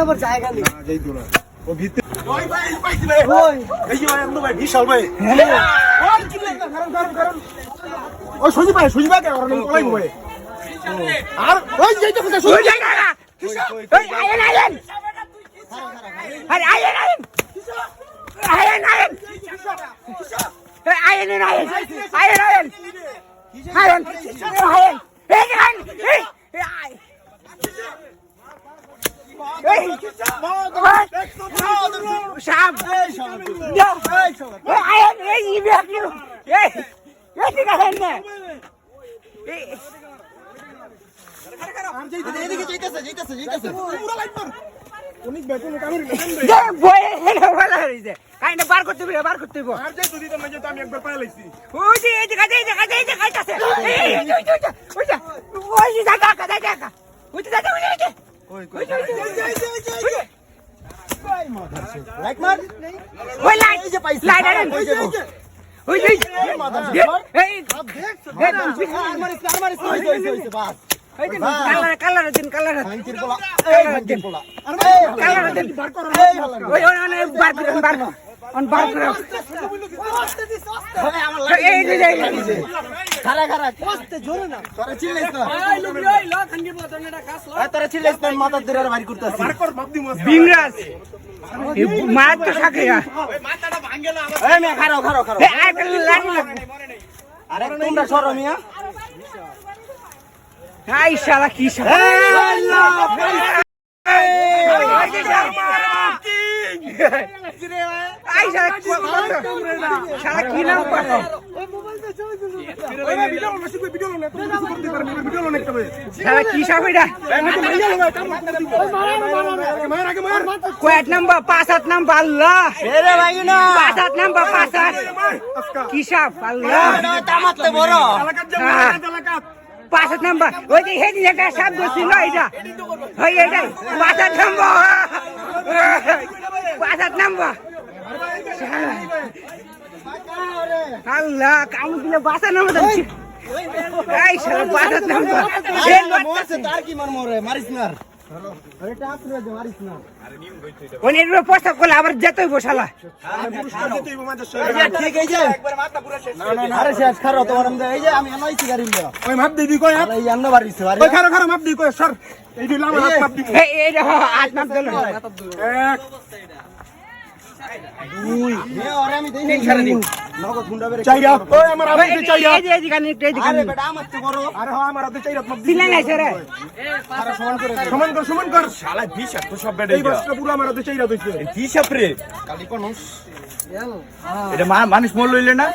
আবার জায়গা নেই। যাই তো। ও ভিতরে- ওই ভাই, পাইছি ভাই। ওই। এই যে ভাই, একদম ভাই, বিশাল ভাই। ওই, কি লাগবে? কারণ, কারণ, কারণ। ওই সুজি ভাই, সুজি ভাই, কারণ পলাইবো ভাই। আর, ওই যে এইটা কোথায়, সুজি ভাই। এই আয়েন আয়েন আরে আয়েন আয়েন আয়েন আয়েন আয়েন আয়েন আয়েন আয়েন আয়েন আয়েন এই আয়েন এই বার করতে বার করতে আমি একবার ওই যে এই যে এই যে ওই বার করে আর তোমরা সরো, মিয়া। আই শালা কি শালা আই শালা কি কি নাম করে কি সাপ এটা। কয়েক নাম্বার পাঁচ নাম্বার আল্লাহ পাঁচ নাম্বার পাঁচ। কি সাপ আল্লাহ হ্যাঁ। পাঁচ নাম্বার ওই যে হেদিন একটা সাপ ধরছিল এটা ওই এটা পাঁচ নাম্বার আল্লাহ কামু দিলে বাঁচানোর মতো এই শালা পাঁচ হাত নাম্বার মরছে, তার কি মার মরে? মারিস না। আরে, এটা আসলে মারিস না। ওই এগুলো প্রস্তাব করলে আবার যেতই বসালা পুরস্কার এই যে, এই যে। আরে, শেষ, খারাও, তোমার আমি এই যে, আমি আনাইছি গাড়ি নিয়ে। ওই মাপ দিবি কয় হাত? এই আন্না বাড়িছে, বাড়ি। ওই খারো খারো মাপ দিবি কয় সর এই দিলাম আমার হাত মাপ দিবি এই এই হাত নাম দিল এক সমান করে। সমান কর সব এটা মানুষ মর লইলে না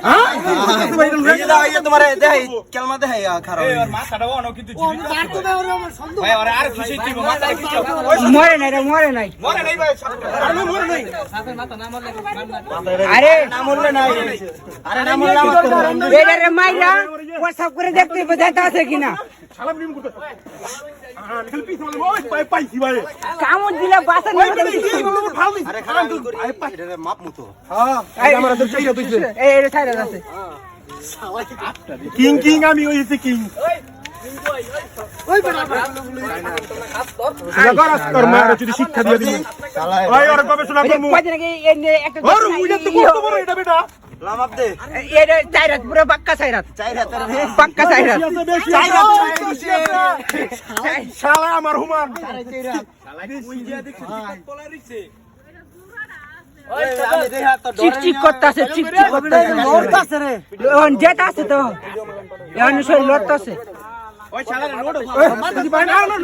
তোমার দেখাই, কেলমা দেখাই, মরে নাই রে মরে নাই মরে নাই ভাই আরে না মরলে নাই। না মরলে মাইরা প্রস্তাব করে দেখতে হবে আছে কিনা মানে কামড় দিলে বাসা মাপ মতো। হ্যাঁ কিং কিং আমি হইছি কিং গরাস কর মার শিক্ষা দিয়ে দিবি গবেষণা এটা বেটা আমার হুমান আরে, চাই হাত। ওই, আমি দেই হাত, তো চিক চিক না। করতেছে চিক চিক করতেছে লড়তাছে রে। এখন আছে তো এখন শরীর লড়তেছে ওই শালা লোড